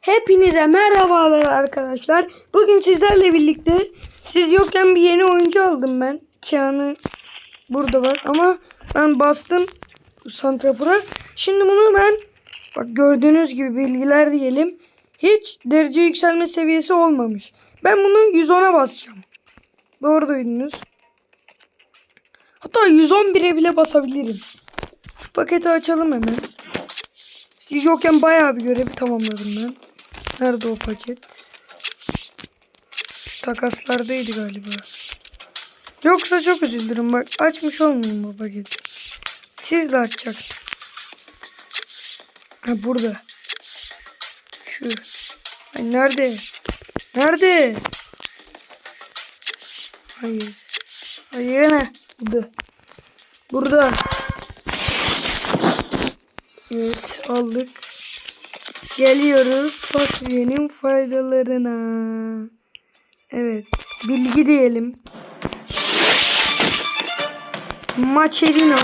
Hepinize merhabalar arkadaşlar. Bugün sizlerle birlikte siz yokken bir yeni oyuncu aldım ben. Kian'ı burada bak ama ben bastım santrafora. Şimdi bunu ben bak gördüğünüz gibi bilgiler diyelim. Hiç derece yükselme seviyesi olmamış. Ben bunu 110'a basacağım. Doğru duydunuz. Hatta 111'e bile basabilirim. Paketi açalım hemen. Siz yokken bayağı bir görevi tamamladım ben. Nerede o paket? Şu takaslardaydı galiba. Yoksa çok üzülürüm bak açmış olmayayım bu paketi. Sizle açacaktım. Ha burada. Şu. Ay nerede? Nerede? Hayır. Hayır ne? Burada. Burada. Evet aldık. Geliyoruz fasulyenin faydalarına. Evet bilgi diyelim. Macerino.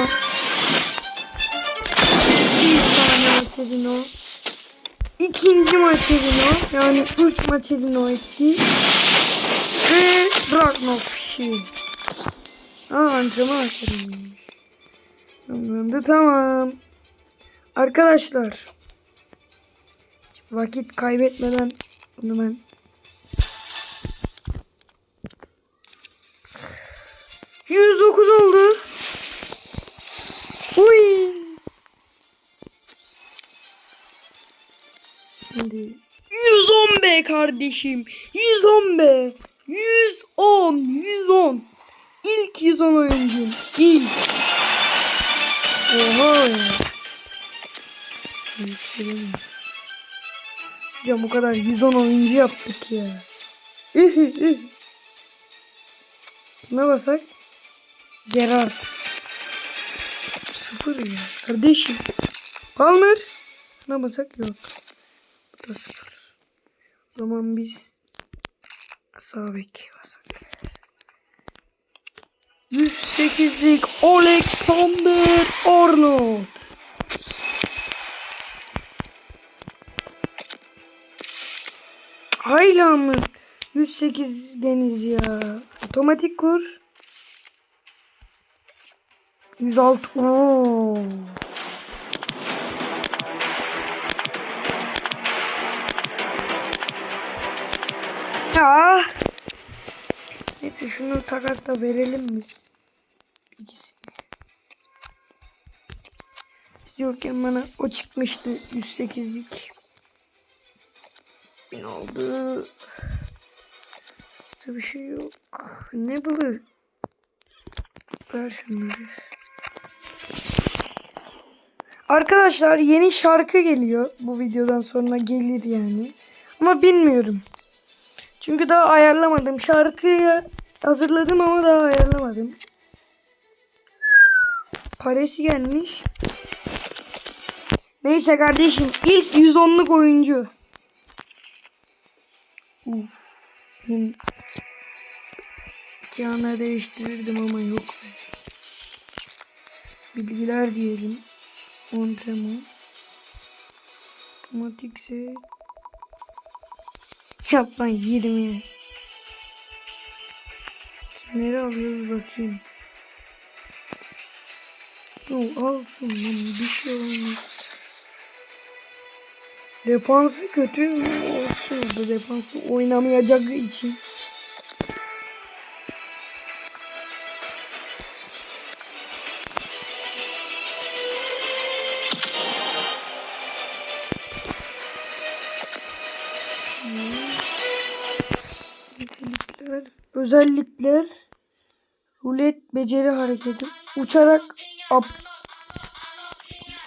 Bir tane Macerino. İkinci Macerino. Yani üç Macerino etti. Ve Ragnar Fişi. Aa antrenman. Tamamlandı tamam. Arkadaşlar. Vakit kaybetmeden bunu ben Yüz dokuz oldu. Uy. Şimdi 110 be kardeşim. 110 be. 110. 110. İlk 110 oyuncum. İlk. Oha. Yükselemiyorum. Ya bu kadar 110 oyuncu yaptık ya. Kime basak? Gerard. Sıfır ya. Kardeşim. Palmer. Şuna basak yok. Bu da sıfır. O zaman biz sağ basak. 108'lik Alexander Arnold. Hayla mı? 108 deniz ya. Otomatik kur. 106. Oo. Ya. Neyse şunu takasla verelim biz. İkisini. Biz yokken bana o çıkmıştı 108'lik. Bin oldu. Burada bir şey yok. Ne balığı? Ver şunları. Arkadaşlar yeni şarkı geliyor. Bu videodan sonra gelir yani. Ama bilmiyorum. Çünkü daha ayarlamadım. Şarkıyı hazırladım ama daha ayarlamadım. Parası gelmiş. Neyse kardeşim ilk 110'luk oyuncu. Uf. Benim Kiana değiştirirdim ama yok. Bilgiler diyelim. Antrenman. Otomatikse Yap lan 20. Kimleri alıyor bir bakayım. Yo, alsın lan bir şey olmaz. Defansı kötü olsun defansı oynamayacak için. Nitelikler, özellikler, rulet beceri hareketi, uçarak up.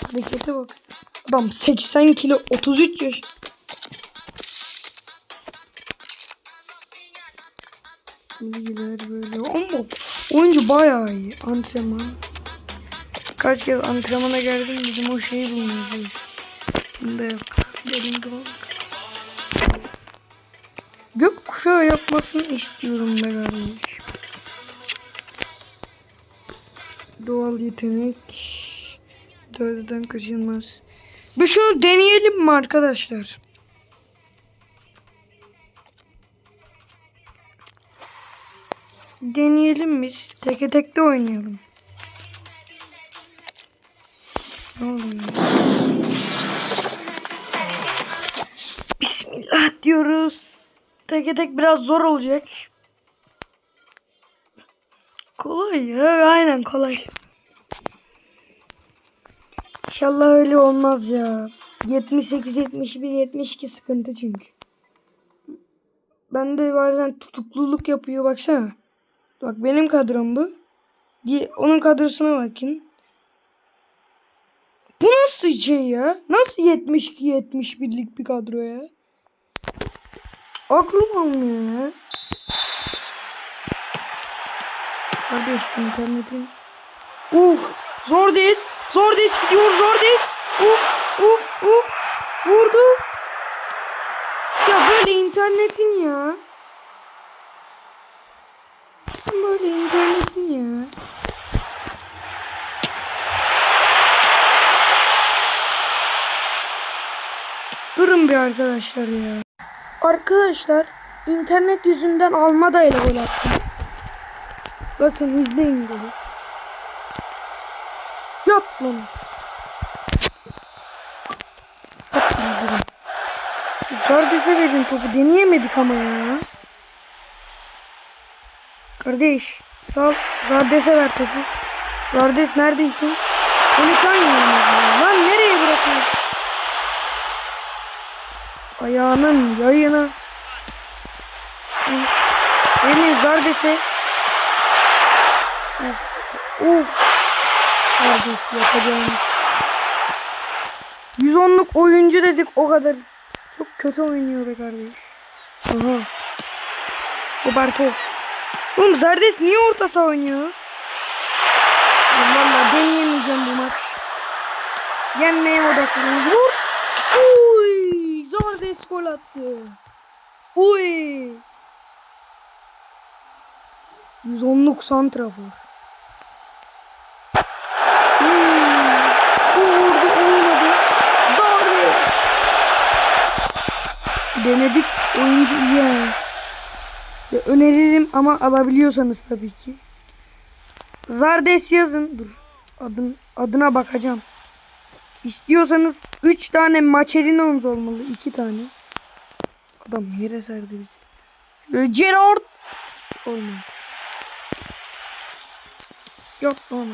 Harekete bak. Adam 80 kilo 33 yaş. Bilgiler böyle ama oyuncu bayağı iyi. Antrenman. Kaç kez antrenmana geldim bizim o şeyi çalışıyorum. Bunda yok. Gibi bak. Gökkuşağı yapmasını istiyorum be kardeşim. Doğal yetenek. Dördeden kaçınmaz. Bir şunu deneyelim mi arkadaşlar? Deneyelim biz. Teke tek de oynayalım. Ne oluyor? Bismillah diyoruz. Teke tek biraz zor olacak. Kolay ya. Aynen kolay. İnşallah öyle olmaz ya. 78, 71, 72 sıkıntı çünkü. Ben de bazen tutukluluk yapıyor baksana. Bak benim kadrom bu. Di- Onun kadrosuna bakın. Bu nasıl şey ya? Nasıl 72 71'lik bir kadro ya? Aklım almıyor ya. Kardeş internetin. Uf! Zor des. Zor des gidiyor zor des. Uf! Uf! Uf! Vurdu. Ya böyle internetin ya. Böyle internetin ya. Durun bir arkadaşlar ya. Arkadaşlar internet yüzünden Almada'yla gol attım. Bakın izleyin golü. Lan. Sattım durun. Şu Zardes'e verin topu. Deneyemedik ama ya. Kardeş sal. Zardes'e ver topu. Zardes neredesin? Politanya mı? bu? Lan nereye bırakayım? Ayağının yayına. Verin Zardes'e. Uf. Uf. Zardes yapacağımız. 110'luk oyuncu dedik o kadar. Çok kötü oynuyor be kardeş. Aha. Roberto. Oğlum Zardes niye orta saha oynuyor? Valla deneyemeyeceğim bu maç. Yenmeye odaklıyım. Vur. Uy! Zardes gol attı. Uy! 110'luk santrafor. Hmm. Bu vurdu olmadı. Zardes. Denedik. Oyuncu iyi ha. Ve öneririm ama alabiliyorsanız tabii ki. Zardes yazın. Dur. Adın, adına bakacağım. İstiyorsanız 3 tane Maçerinos olmalı. 2 tane. Adam yere serdi bizi. Şöyle Gerard. Olmadı. Yok lan.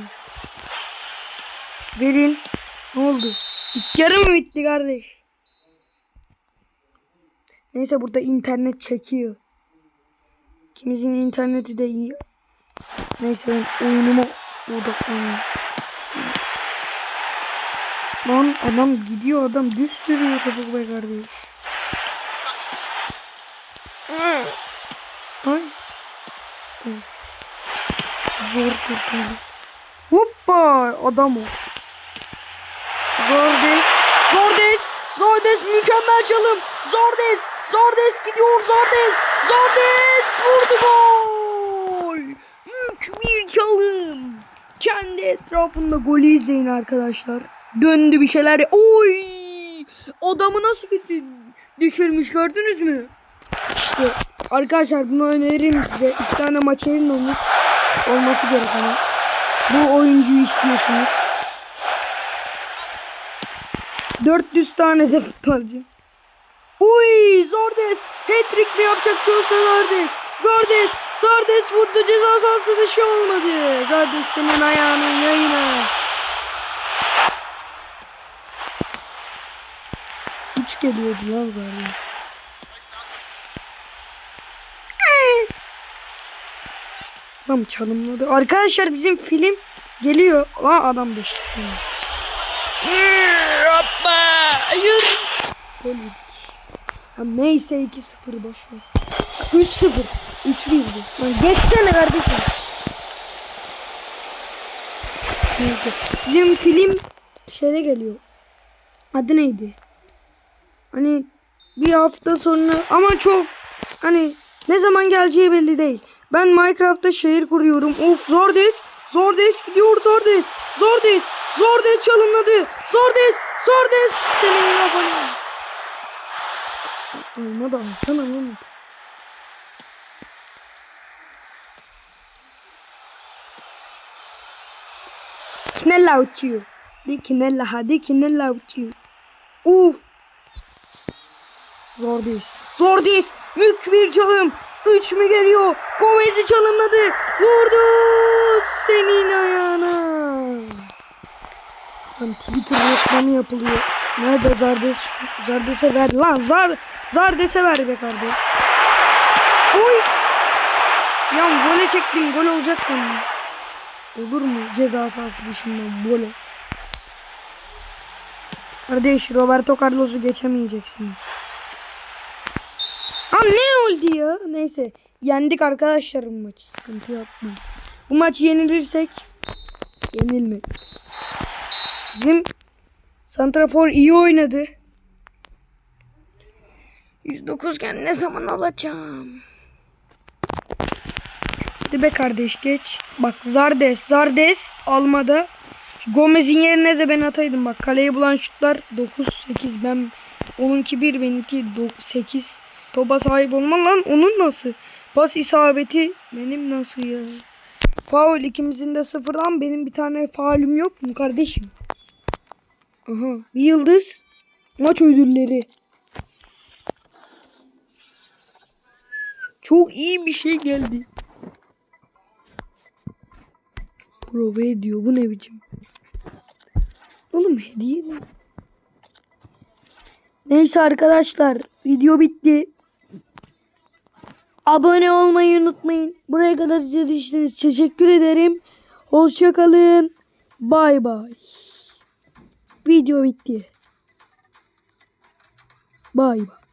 Verin. Ne oldu? İlk yarı mı bitti kardeş? Neyse burada internet çekiyor. Kimizin interneti de iyi. Neyse ben oyunuma odaklanıyorum. Lan adam gidiyor adam düz sürüyor topu be kardeş. Ay. Of. Zor kurtuldu. Hoppa adam o. Zordes. Zordes. Zordes mükemmel çalım. Zordes. Zordes gidiyor Zordes. Zordes vurdu gol. Mük bir çalım. Kendi etrafında golü izleyin arkadaşlar. Döndü bir şeyler. Oy! Adamı nasıl kötü düşürmüş gördünüz mü? İşte arkadaşlar bunu öneririm size. İki tane maç olmuş. Olması gerek ama. Bu oyuncuyu istiyorsunuz. 400 tane de futbolcu. Uy Zordes hat-trick mi yapacak yoksa Zordes? Zordes Zordes vurdu ceza sahası dışı olmadı. Zordes senin ayağının yayına. 3 geliyordu lan Zordes. Adam çalımladı. Arkadaşlar bizim film geliyor. Aa adam beş. Hoppa! Hayır. Gol yedik. Ha, neyse 2-0 boş ver. 3-0. 3-1'di. Lan geçsene kardeşim. Neyse. Bizim film şeyde geliyor. Adı neydi? Hani bir hafta sonra ama çok hani ne zaman geleceği belli değil. Ben Minecraft'ta şehir kuruyorum. Of Zordes. Zordes gidiyor Zordes. Zordes. Zordes çalımladı. Zordes. Zordes. Senin kafanı. Dolma da alsana lan. Kinella uçuyor. Di kinella hadi kinella uçuyor. Uf. Zordis. Zordis. Mük bir çalım. Üç mü geliyor? Gomez'i çalımladı. Vurdu. Senin ayağına. Lan Twitter reklamı yapılıyor. Nerede Zardes? Zardes'e ver. Lan Zar Zardes'e ver be kardeş. Oy. Ya vole çektim. Gol olacak sandım. Olur mu? Ceza sahası dışından vole. Kardeş Roberto Carlos'u geçemeyeceksiniz. Aa ne oldu ya? Neyse. Yendik arkadaşlar bu maçı. Sıkıntı yapmayın. Bu maç yenilirsek yenilmedik. Bizim Santrafor iyi oynadı. 109 iken ne zaman alacağım? Hadi be kardeş geç. Bak Zardes, Zardes almada. Gomez'in yerine de ben ataydım. Bak kaleyi bulan şutlar 9-8. Ben onunki 1 benimki 8. Topa sahip olmam lan onun nasıl? Pas isabeti benim nasıl ya? Faul ikimizin de sıfırdan benim bir tane faulüm yok mu kardeşim? Aha bir yıldız. Maç ödülleri. Çok iyi bir şey geldi. Prova ediyor. Bu ne biçim? Oğlum hediye ne? Neyse arkadaşlar. Video bitti. Abone olmayı unutmayın. Buraya kadar izlediğiniz için teşekkür ederim. Hoşçakalın. Bay bay. Video bitti. Bay bay.